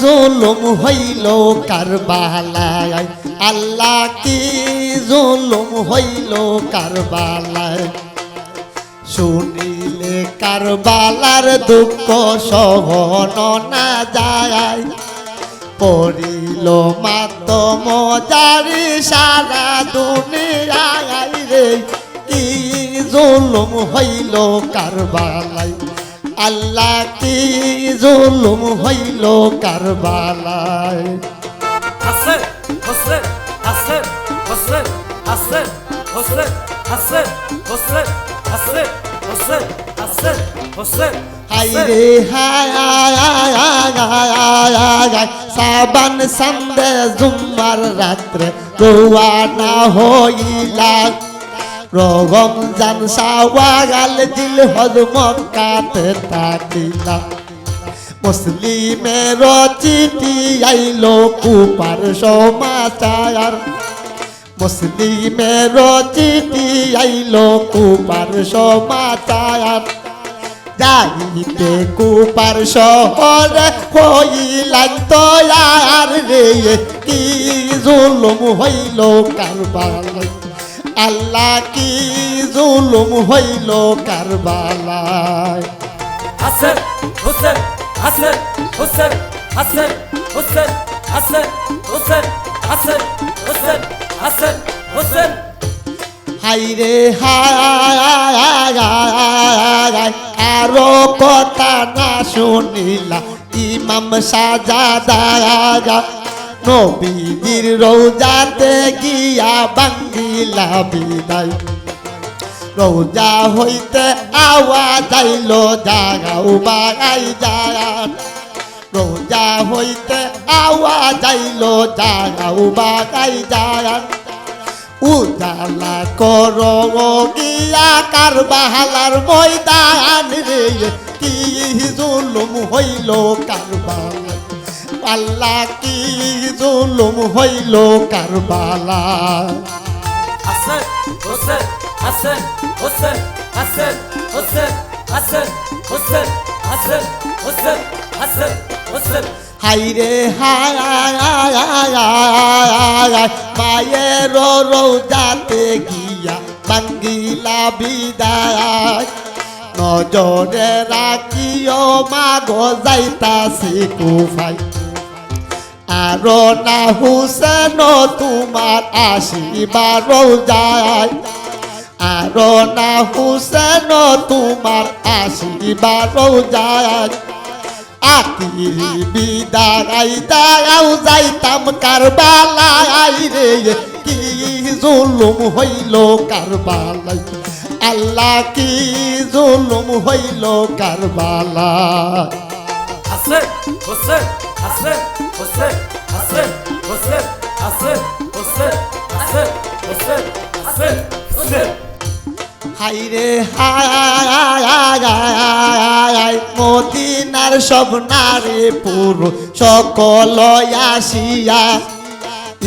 জুলুম হইল কারবালায়। আল্লাহ কি জুলুম হইল কারবালায়। শুনিলে কারবালার দুঃখ সহন না যায়। পড়িল মাতম জারি সারা দুনিয়ায় রে। কি জুলুম হইল কারবালাই আল্লাহ কি জুলুম হইল কারবালায়? হাসেন হোসেন হাসেন হোসেন হাসেন হোসেন হাসেন হোসেন হাসেন হোসেন হাসেন হোসেন হাইরে হায় সাবান সন্দে জুম্মার রাত্রে রোয়ানা হইলা রমজান সাওয়াগাল দিল হদ মক্কাতে থাকিলা মুসলিমের চিঠি আইলো কুপার সমাচার। মুসলিমের চিঠি আইলো কুপার সমাচার। যাইতে কুপার শহরে হইলাম তয়ার রে, কি জুলুম হইল কারবালায় আল্লাহ কি জুলুম হইল কারবালায়? হাসেন হোসেন হাসেন হোসেন হাসেন হোসেন হাসেন হোসেন হাসেন হোসেন হাসেন হোসেন হাইরে হায় আরও কথা না শুনিলা ইমাম সাজা নবীর রোজাতে গিয়া বাঙ্গিলা বিদায়। রোজা হইতে আওয়াজ আইল, জাগাও বাগাই যায় রোজা হইতে আওয়াজ আইল, জাগাও বাগাই যায় উজালা কর গিয়া কারবালার ময়দান রে, কি জুলুম হইল কারবালা আল্লাহ কি জুলুম হইল কারবালা হাসেন হোসেন হাসেন হোসেন হাসেন হোসেন হাসেন হোসেন হাসেন হোসেন হাসেন হোসেন হাইরে হায় মায়ের রোজাতে গিয়া বাঙ্গিলা বিদায় নজরে রাখিও মা গো যাইতাছি কুফাই আর না হুসেন তোমার আসিবার যায় আর না হুসেন তোমার আসিবার যায় আকিরি বিদায় দাও যাইতাম কারবালাই রে। কি জুলুম হইল কারবালাই আল্লাহ কি জুলুম হইল কারবালাই হাসেন হোসেন হাইরে হায় মদিনার সব নারী পুরুষ সকল আসিয়া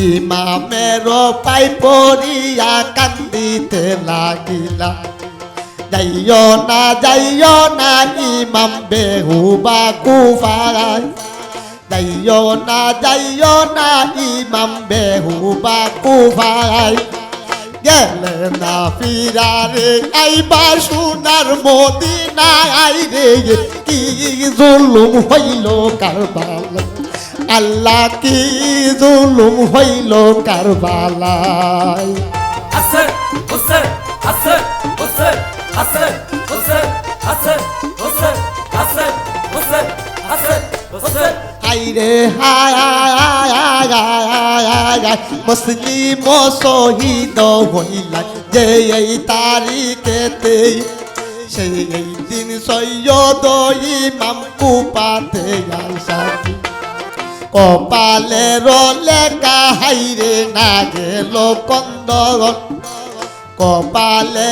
ইমামের পাই পড়িয়া কান্দিতে লাগিলা। যাইও না যাইও না, ইমাম বেহুবা কুফায়। যাইও না যাইও না, ইমাম বেহুবা কুফায়। গেলে না ফিরারে, আইবা সোনার মদিনা আই রে। কি জুলুম হইল কারবালা আল্লাহ কি জুলুম হইল কারবালায়? হাসেন হোসেন হাইরে হায় মুসলিম শহীদ হইলা যে এই তারিখেতে সেই দিন সৈয়দ ইমাম কুপাতে আসামি কপালে লেখা হাইরে না গেল কন্দরন কপালে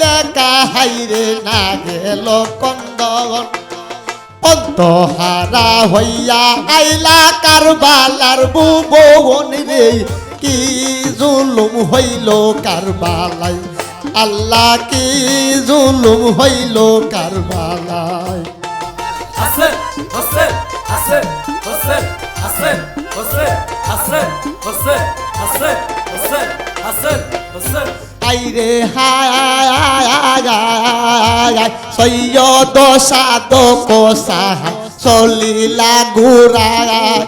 লেখা হাইরে না গেল কন্দরন অন্তহারা হইয়া আইলা কারবালার বুবন রে। কি জুলুম হইল কারবালাই আল্লাহ, কি জুলুম হইল কারবালাই আইরে হায় সৈয়দ সাধক সাহায় চলিলা ঘুরায়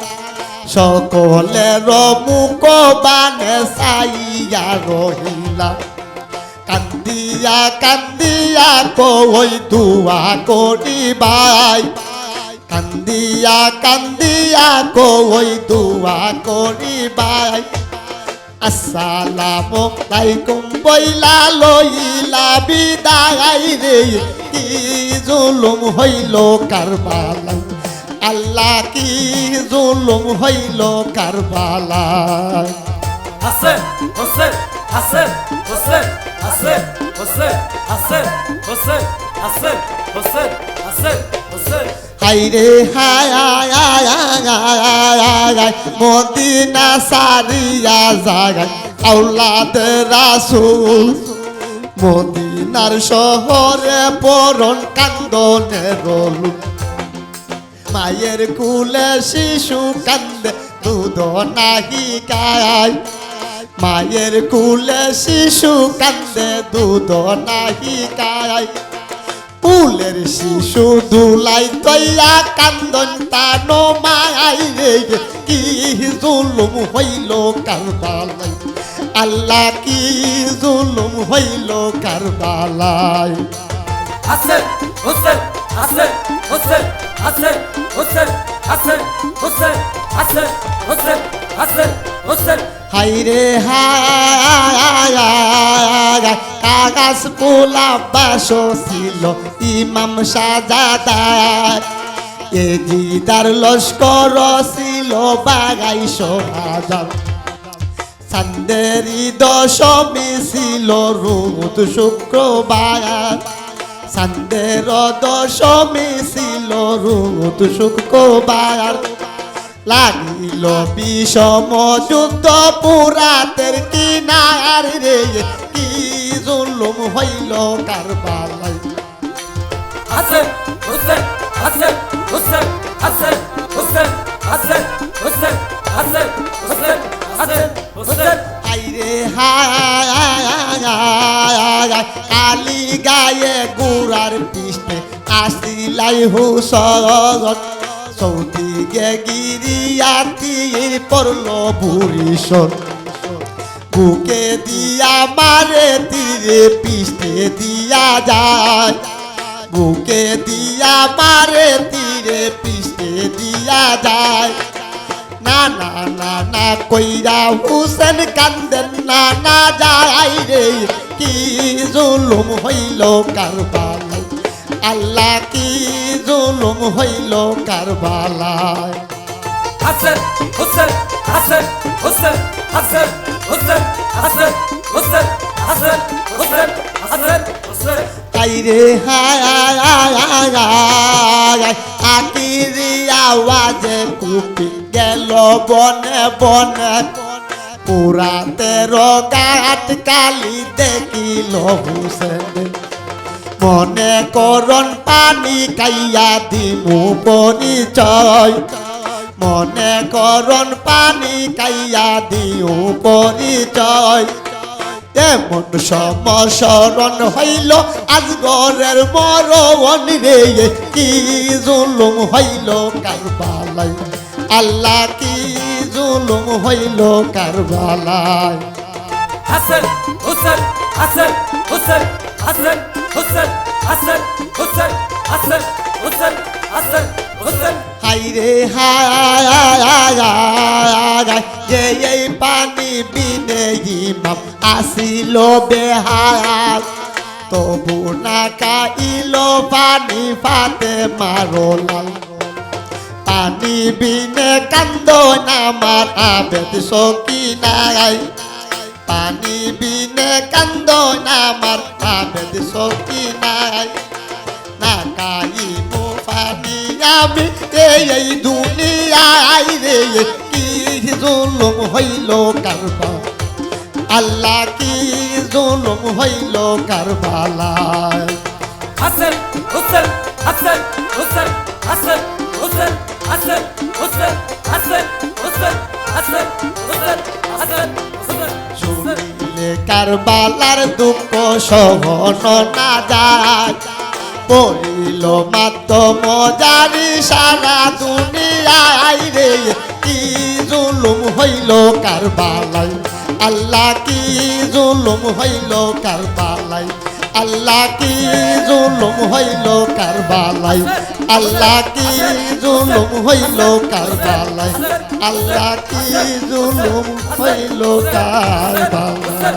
সকলের মুখ বানে চাইয়া রহিলা। কান্দিয়া কান্দিয়া কই দুয়া করিবাই। কান্দিয়া কান্দিয়া কই দুয়া করিবাই। আসসালামু আলাইকুম বইলা লইলা বিদায় রে কি জুলুম হইল কারবালা আল্লাহ কি জুলুম হইল কারবালা হাসেন হোসেন হাসেন হোসেন হাসেন হোসেন হাসেন হোসেন হাসেন হাইরে হায় আয় আয় আয় আয় মদিনা সারিয়া জাগায় আউলাদ রাসুল। মদিনার শহরে পরন কান্দনে রলু। মায়ের কুলে শিশু কান্দে, দুধ নাহি গায় মায়ের কুলে শিশু কান্দে, দুধ নাহি গায় কুলের শিশু দুলাই তৈয়া কান্দন তানো মাই কি জুলুম হইল কারবালাই আল্লাহ কি জুলুম হইল কারবালাই হাসেন হোসেন হাসেন হোসেন হাসেন হোসেন হাসেন হোসেন হাসেন হোসেন হাসেন হোসেন হাইরে হায় পোলা বাসো ছিল, ইমাম সাজাদার। এ জিদার লস্কর ছিল বাগাইশো হাজার সান্দেরি দশমী ছিল রোদ শুক্রবার। সান্দের দশমী ছিল রোদ শুক্রবার। লাগিল বিষম যুদ্ধ পুরাতের কিনার রে কি জুলুম হইল কারবালাই হাসেন হোসেন হাসেন হোসেন হাসেন হোসেন হাসেন হোসেন হাসেন হোসেন হাসেন হোসেন আইরে হায় কালি গায়ে গুড়ার পিষ্টে আসিলাই হুসরত সৌদি গে গিরিয়াতি পড়ল ভুরিশন বুকে দিয়া মারে তীরে পিষ্টে দিয়া যায়। বুকে দিয়া মারে তীরে পিষ্টে দিয়া যায়। না না না না, কইরা হুসেন কান্দেন, না না যাই রে। কি জুলুম হইল কারবালাই আল্লাহ কি জুলুম হইল কারবালাই হাসেন হোসেন হাসেন হোসেন হাসেন হোসেন হাসেন হোসেন হাসেন হোসেন হাসেন হোসেন আইরে হায় আয় আয় আয় আয় আকিরি আওয়াজে কুপি গেল বনে বনে পুরা তেরো গাট কালি দেখিল হুসেন। মনে করন পানি কাইয়া দিমু পরিচয় মনে করন পানি কাইয়া দিও পরিচয় এমন সমসরণ হইল আজগরের মরণ রে, কি জুলুম হইল কারবালাই আল্লাহ, কি জুলুম হইল কারবালাই হাসেন হোসেন হাসেন হোসেন হাসেন হোসেন, হাসেন হোসেন হাসেন হোসেন হাসেন, হোসেন। হাইরে হায় যে এই পানি বিনে ইমাম আসিল বেহাল। তবু না কাইল পানি ফাতে মারলাল পানি বিনে কান্দ নামার আবেদ সকি নাই। পানি সখী নাই না কাইবো ফানি আমি। এই দুনিয়ায় রে কি জুলুম হইল কারবা আল্লাহ কি জুলুম হইল কারবালায়? হাসান হুসান হাসান হুসান হাসান হুসান হাসান হুসান হাসান হুসান হাসান হুসান হাসান হুসান। শুনিলে কারবালার দুঃখ সহন না যায়। পড়িল মাত্র মজারি সারা দুনিয়ায় রে, কি জুলুম হইল কারবালাই আল্লাহ কি জুলুম হইল কারবালাই আল্লাহ কি জুলুম হইল কারবালাই আল্লাহ কি জুলুম হইল কারবালাই আল্লাহ কি জুলুম হইল কারবালাই